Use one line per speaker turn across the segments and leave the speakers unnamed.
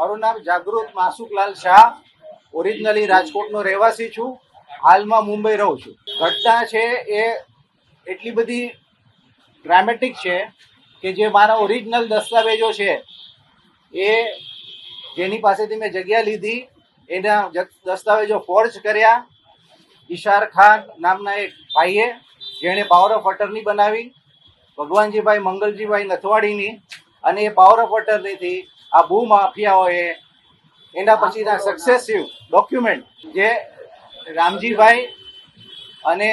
મારું નામ જાગૃત માસુકલાલ શાહ, ઓરિજિનલી રાજકોટનો રહેવાસી છું. હાલમાં મુંબઈ રહું છું. ઘટના છે એ એટલી બધી ડ્રામેટિક છે કે જે મારા ઓરિજિનલ દસ્તાવેજો છે એ જેની પાસેથી મેં જગ્યા લીધી, એના દસ્તાવેજો ફોર્જ કર્યા. ઈશાર ખાન નામના એક ભાઈએ જેણે પાવર ઓફ અટર્ની બનાવી, ભગવાનજીભાઈ, મંગલજીભાઈ નથવાડીની અને એ પાવર ઓફ અટર્નીથી આ ભૂ માફિયાઓએ એના પછીના સક્સેસિવ ડોક્યુમેન્ટ જે રામજીભાઈ અને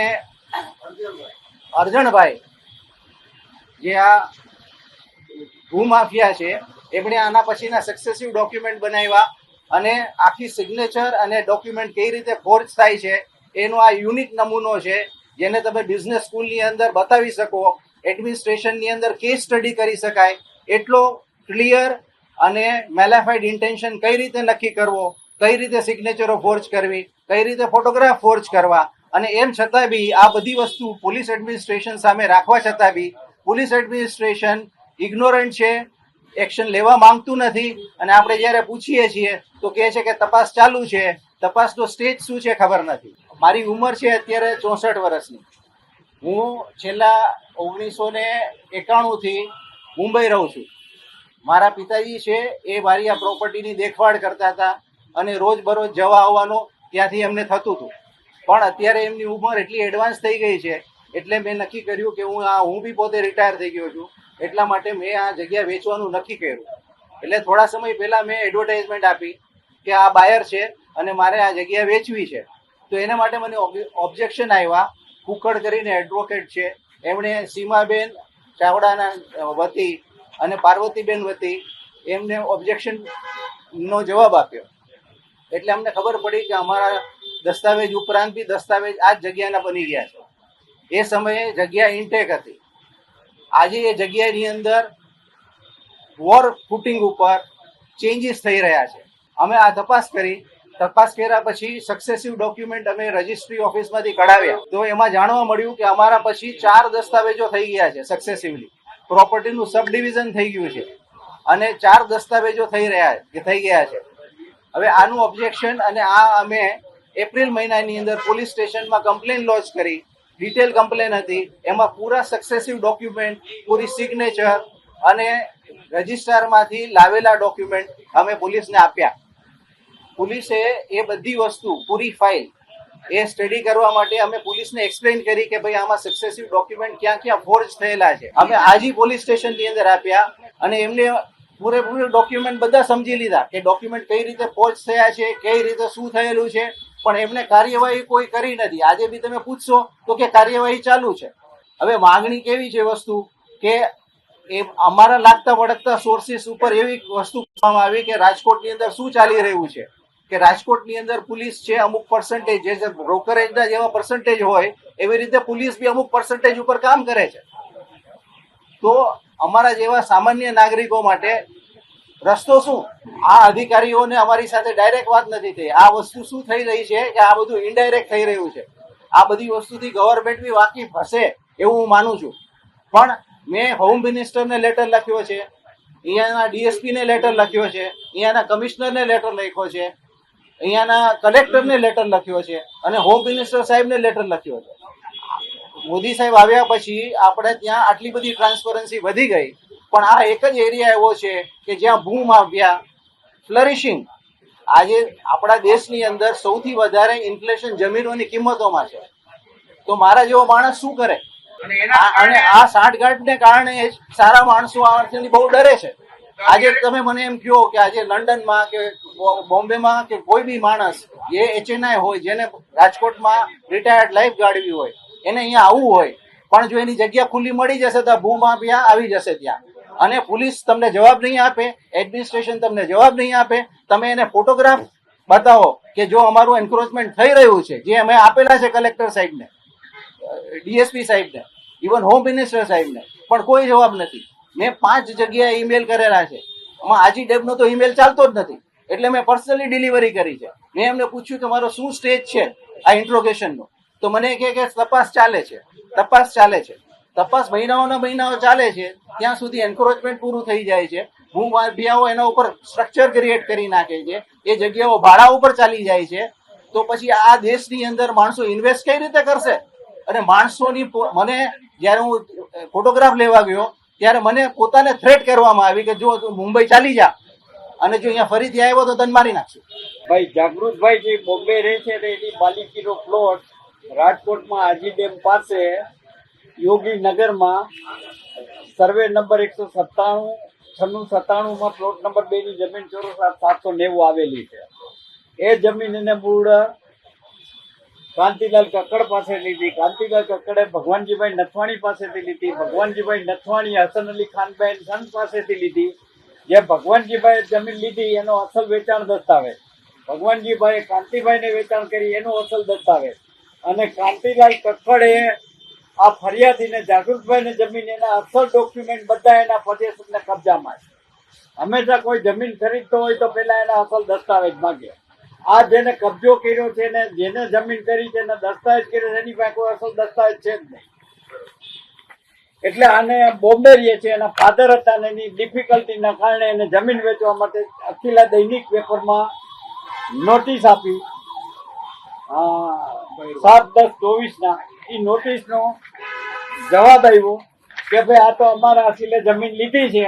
અર્જણભાઈ જે આ ભૂમાફિયા છે, એમણે આના પછીના સક્સેસિવ ડોક્યુમેન્ટ બનાવ્યા અને આખી સિગ્નેચર અને ડોક્યુમેન્ટ કઈ રીતે ફોર્જ થાય છે, એનો આ યુનિક નમૂનો છે, જેને તમે બિઝનેસ સ્કૂલની અંદર બતાવી શકો એડમિનિસ્ટ્રેશનની અંદર કેસ સ્ટડી કરી શકાય, એટલો ક્લિયર અને મેલાફાઈડ ઇન્ટેન્શન કઈ રીતે નક્કી કરવો, કઈ રીતે સિગ્નેચરો ફોર્જ કરવી, કઈ રીતે ફોટોગ્રાફ ફોર્જ કરવા, અને એમ છતાં બી આ બધી વસ્તુ પોલીસ એડમિનિસ્ટ્રેશન સામે રાખવા છતાં બી પોલીસ એડમિનિસ્ટ્રેશન ઇગ્નોરન્ટ છે એક્શન લેવા માંગતું નથી, અને આપણે જ્યારે પૂછીએ છીએ તો કહે છે કે તપાસ ચાલુ છે, તપાસનો સ્ટેજ શું છે ખબર નથી. મારી ઉંમર છે અત્યારે ચોસઠ વર્ષની. હું છેલ્લા ઓગણીસો ને એકાણુંથી મુંબઈ રહું છું. મારા પિતાજી છે એ મારી આ પ્રોપર્ટીની દેખભાળ કરતા હતા અને રોજ બરોજ જવા આવવાનો ત્યાંથી એમને થતું હતું. પણ અત્યારે એમની ઉંમર એટલી એડવાન્સ થઈ ગઈ છે, એટલે મેં નક્કી કર્યું કે હું આ, હું બી પોતે રિટાયર થઈ ગયો છું, એટલા માટે મેં આ જગ્યા વેચવાનું નક્કી કર્યું. એટલે થોડા સમય પહેલાં મેં એડવર્ટાઇઝમેન્ટ આપી કે આ બાયર છે અને મારે આ જગ્યા વેચવી છે. તો એના માટે મને ઓબ્જેક્શન આવ્યા. કુકડ કરીને એડવોકેટ છે. એમણે સીમાબેન ચાવડાના વતી અને પાર્વતીબેન વતી એમને ઓબ્જેક્શન નો જવાબ આપ્યો. એટલે અમને ખબર પડી કે અમારા દસ્તાવેજ ઉપરાંત બી દસ્તાવેજ આ જ જગ્યાના બની ગયા છે. એ સમયે જગ્યા ઇન્ટેક હતી. આજે એ જગ્યાની અંદર વોર ફૂટિંગ ઉપર ચેન્જીસ થઈ રહ્યા છે. અમે આ તપાસ કરી. તપાસ કર્યા પછી સક્સેસિવ ડોક્યુમેન્ટ અમે રજિસ્ટ્રી ઓફિસમાંથી કઢાવ્યા. તો એમાં જાણવા મળ્યું કે અમારા પછી ચાર દસ્તાવેજો થઈ ગયા છે સક્સેસિવલી પ્રોપર્ટીનું સબ ડિવિઝન થઈ ગયું છે. અને ચાર દસ્તાવેજો થઈ રહ્યા કે થઈ ગયા છે. હવે આનું ઓબ્જેક્શન અને આ અમે એપ્રિલ મહિનાની અંદર પોલીસ સ્ટેશનમાં કમ્પ્લેન લોન્ચ કરી. ડિટેલ કમ્પ્લેન હતી. એમાં પૂરા સક્સેસિવ ડોક્યુમેન્ટ પૂરી સિગ્નેચર અને રજિસ્ટ્રારમાંથી લાવેલા ડોક્યુમેન્ટ અમે પોલીસને આપ્યા. પોલીસે એ બધી વસ્તુ, પૂરી ફાઇલ એ સ્ટડી કરવા માટે અમે પોલીસને એક્સપ્લેન કરી કે ભાઈ આમાં સક્સેસિવ ડોક્યુમેન્ટ ક્યાં ક્યાં ફોર્જ થયેલા છે. અમે આજી પોલીસ સ્ટેશનની અંદર આપ્યા અને એમને પૂરેપૂરું ડોક્યુમેન્ટ બધા સમજી લીધા કે ડોક્યુમેન્ટ કઈ રીતે ફોર્જ થયા છે, કઈ રીતે શું થયેલું છે, પણ એમને કાર્યવાહી કોઈ કરી નથી. આજે બી તમે પૂછશો તો કે કાર્યવાહી ચાલુ છે. હવે માંગણી કેવી છે વસ્તુ? કે એ અમારા લાગતા વળગતા સોર્સિસ ઉપર એવી વસ્તુ કહેવામાં આવી કે રાજકોટની અંદર શું ચાલી રહ્યું છે? કે રાજકોટની અંદર પોલીસ છે અમુક પર્સન્ટેજ જે બ્રોકરેજના જેવા પર્સન્ટેજ હોય, એવી રીતે પોલીસ બી અમુક પર્સન્ટેજ ઉપર કામ કરે છે. તો અમારા જેવા સામાન્ય નાગરિકો માટે રસ્તો શું? આ અધિકારીઓને અમારી સાથે ડાયરેક્ટ વાત નથી થઈ. આ વસ્તુ શું થઈ રહી છે કે આ બધું ઇનડાયરેક્ટ થઈ રહ્યું છે? આ બધી વસ્તુથી ગવર્મેન્ટ બી વાકેફ હશે એવું હું માનું છું. પણ મેં હોમ મિનિસ્ટરને લેટર લખ્યો છે, અહીંયાના ડીએસપીને લેટર લખ્યો છે, અહીંયાના કમિશનરને લેટર લખ્યો છે અહીંયાના કલેક્ટરને લેટર લખ્યો છે અને હોમ મિનિસ્ટર સાહેબને લેટર લખ્યો છે. મોદી સાહેબ આવ્યા પછી આપણે ત્યાં આટલી બધી ટ્રાન્સપરન્સી વધી ગઈ પણ આ એક જ એરિયા એવો છે કે જ્યાં બૂમ આવ્યા ફ્લરિશિંગ આજે આપણા દેશની અંદર સૌથી વધારે ઇન્ફ્લેશન જમીનોની કિંમતોમાં છે. તો મારા જેવો માણસ શું કરે? આ- અને આ સાંઠગાંઠને કારણે સારા માણસો આથી બહુ ડરે છે. આજે તમે મને એમ કહો કે આજે લંડનમાં કે બોમ્બે બોમ્બેમાં કે કોઈ બી માણસ જે એચએનઆઈ હોય, જેને રાજકોટમાં રિટાયર્ડ લાઈફ ગાળવી હોય, એને અહીંયા આવવું હોય, પણ જો એની જગ્યા ખુલ્લી મળી જશે તો ભૂમાફિયા આવી જશે ત્યાં. અને પોલીસ તમને જવાબ નહીં આપે એડમિનિસ્ટ્રેશન તમને જવાબ નહીં આપે, તમે એને ફોટોગ્રાફ બતાવો કે જો અમારું એન્ક્રોચમેન્ટ થઈ રહ્યું છે, જે અમે આપેલા છે કલેક્ટર સાહેબને ડીએસપી સાહેબને ઇવન હોમ મિનિસ્ટર સાહેબને, પણ કોઈ જવાબ નથી. મેં પાંચ જગ્યાએ ઈમેલ કરેલા છે. એમાં આજી ડેબનો તો ઈમેલ ચાલતો જ નથી. એટલે મેં પર્સનલી ડિલિવરી કરી છે. મેં એમને પૂછ્યું કે મારો શું સ્ટેજ છે આ ઇન્ટ્રોગેશનનો તો મને કહે કે, તપાસ ચાલે છે. તપાસ ચાલે છે. તપાસ મહિનાઓના મહિનાઓ ચાલે છે. ત્યાં સુધી એન્ક્રોચમેન્ટ પૂરું થઈ જાય છે. હું માફિયાઓ એના ઉપર સ્ટ્રક્ચર ક્રિએટ કરી નાખે છે. એ જગ્યાઓ ભાડા ઉપર ચાલી જાય છે. તો પછી આ દેશની અંદર માણસો ઇન્વેસ્ટ કઈ રીતે કરશે? અને માણસોની મને જ્યારે હું ફોટોગ્રાફ લેવા ગયો ત્યારે મને પોતાને થ્રેટ કરવામાં આવી કે જો તું મુંબઈ ચાલી જા અને જો અહીંયા ફરીથી આવ્યો તો તને મારી નાખશું.
ભાઈ જાગૃતભાઈ જે બોમ્બે રહે છે ને એની માલિકીનો પ્લોટ રાજકોટમાં આજી ડેમ પાસે યોગી નગરમાં સર્વે નંબર એકસો સત્તાણું, છન્નું સત્તાણુંમાં પ્લોટ નંબર બેની જમીન ચોરસ સાતસો નેવું આવેલી છે. એ જમીનને મૂળ કાંતિલાલ કક્કડ પાસે લીધી. કાંતિલાલ કક્કડે ભગવાનજીભાઈ નથવાણી પાસેથી લીધી. ભગવાનજીભાઈ નથવાણી, હસન અલી ખાનભાઈ સંત પાસેથી લીધી. જે ભગવાનજીભાઈ જમીન લીધી, એનો અસલ વેચાણ દસ્તાવેજ ભગવાનજીભાઈએ કાંતિભાઈને વેચાણ કરી, એનો અસલ દસ્તાવેજ અને કાંતિલાલ કક્કડે આ ફરિયાદીને, જાગૃતભાઈને જમીન, એના અસલ ડોક્યુમેન્ટ બધા એના પોઝેશનના કબજામાં છે. હંમેશા કોઈ જમીન ખરીદતો હોય તો પહેલાં એના અસલ દસ્તાવેજ માંગે. આ જેને કબજો કર્યો છે ને જેને જમીન કરી છે એને દસ્તાવેજ કર્યો છે, એની પાસે કોઈ અસલ દસ્તાવેજ છે જ નહીં. એટલે આને બોમ્બે રહીએ છે, એના ફાધર હતા ને એની ડિફિકલ્ટીના કારણે એને જમીન વેચવા માટે અખિલા દૈનિક પેપરમાં નોટિસ આપી. સાત દસ ચોવીસના એ નોટિસનો જવાબ આવ્યો કે ભાઈ આ તો અમારા અખિલે જમીન લીધી છે.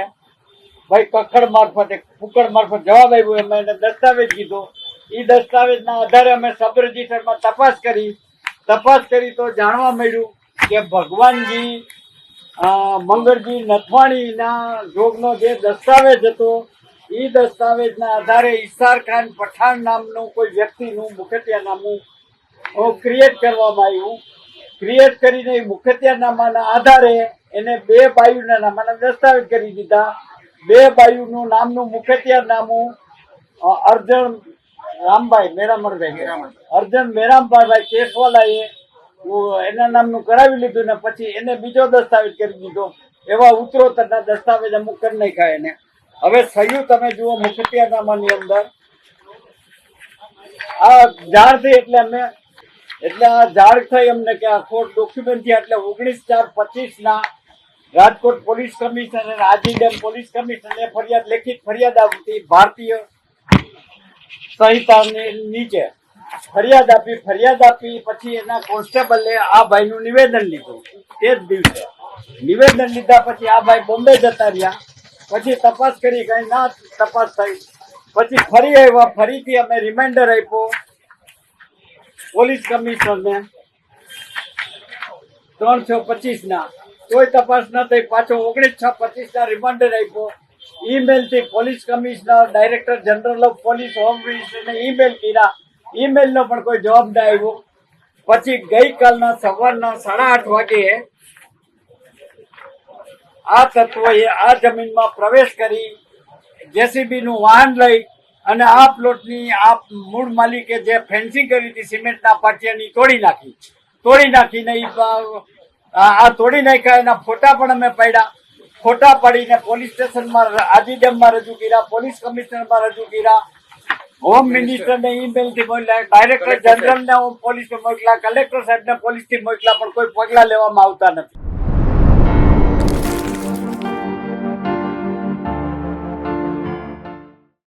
ભાઈ કખડ મારફતે, કુકડ મારફત જવાબ આવ્યો, એમાં એને દસ્તાવેજ કીધો. એ દસ્તાવેજના આધારે અમે સબ રજિસ્ટરમાં તપાસ કરી. તપાસ કરી તો જાણવા મળ્યું કે ભગવાનજી મંગળજી નથવાણીના જોગનો જે દસ્તાવેજ હતો એ દસ્તાવેજના આધારે ઈસાર ખાન પઠાણ નામનું કોઈ વ્યક્તિનું મુખતિયા નામું ક્રિએટ કરવામાં આવ્યું. ક્રિએટ કરીને એ મુખતિયાનામાના આધારે એને બે બાયુના નામાના દસ્તાવેજ કરી દીધા. બે બાયુનું નામનું મુખત્યા નામું અર્જણ રામભાઈ મેરામણભાઈ. અર્જણ મેરામભાઈ કેસવાલાએ એના નામનું કરાવી લીધું ને પછી એને બીજો દસ્તાવેજ કરી દીધો. એવા ઉત્તરોત્તરના દસ્તાવેજ અમુક કરી નાખ્યા એને. હવે થયું તમે જુઓ મુખ્યનામાની અંદર. આ ઝાડ થઈ એટલે અમે એટલે આ ઝાડ થઈ અમને કે આ ખોટ ડોક્યુમેન્ટ થયા એટલે ઓગણીસ ચાર પચીસ ના Rajkot police commissioner Aji dam police કમિશનરે ફરિયાદ લેખિત ફરિયાદ આવતી ભારતીય સંહિતાની નીચે ફરિયાદ આપી ફરિયાદ આપી, પછી એના કોન્સ્ટેબલે આ ભાઈનું નિવેદન લીધું. તે જ દિવસે. નિવેદન લીધા પછી આ ભાઈ બોમ્બે જતા રહ્યા. પછી તપાસ કરી, કઈ ના તપાસ થઈ. પછી ફરી આવ્યા, ફરીથી અમે રિમાઇન્ડર આપ્યો પોલીસ કમિશનરને. ત્રણસો પચીસ ના કોઈ તપાસ ન થઈ. પાછો ઓગણીસ છ પચીસ ના રિમાઇન્ડર આપ્યો. ઈમેલથી police commissioner director general of police home મિનિસ્ટરને email કર્યા. ઈમેલ નો પણ કોઈ જવાબ ના આવ્યો. પછી ગઈકાલના સવારના સાડા આઠ વાગે આ તત્વોએ આ જમીનમાં પ્રવેશ કરી જેસીબી નું વાહન લઈ અને આ પ્લોટની આ મૂળ માલિકે જે ફેન્સિંગ કરી હતી, સિમેન્ટના પાટિયાની તોડી નાખી. તોડી નાખીને આ તોડી નાખ્યા એના ફોટા પણ અમે પાડ્યા. ફોટા પાડીને પોલીસ સ્ટેશનમાં આજી ડેમમાં રજૂ કર્યા પોલીસ કમિશનરમાં રજૂ કર્યા. હોમ મિનિસ્ટરને ઈમેલથી મોકલ્યા ડાયરેક્ટર જનરલને પોલીસને મોકલ્યા કલેક્ટર સાહેબને પોલીસથી મોકલ્યા પણ કોઈ પગલાં લેવામાં આવતા નથી.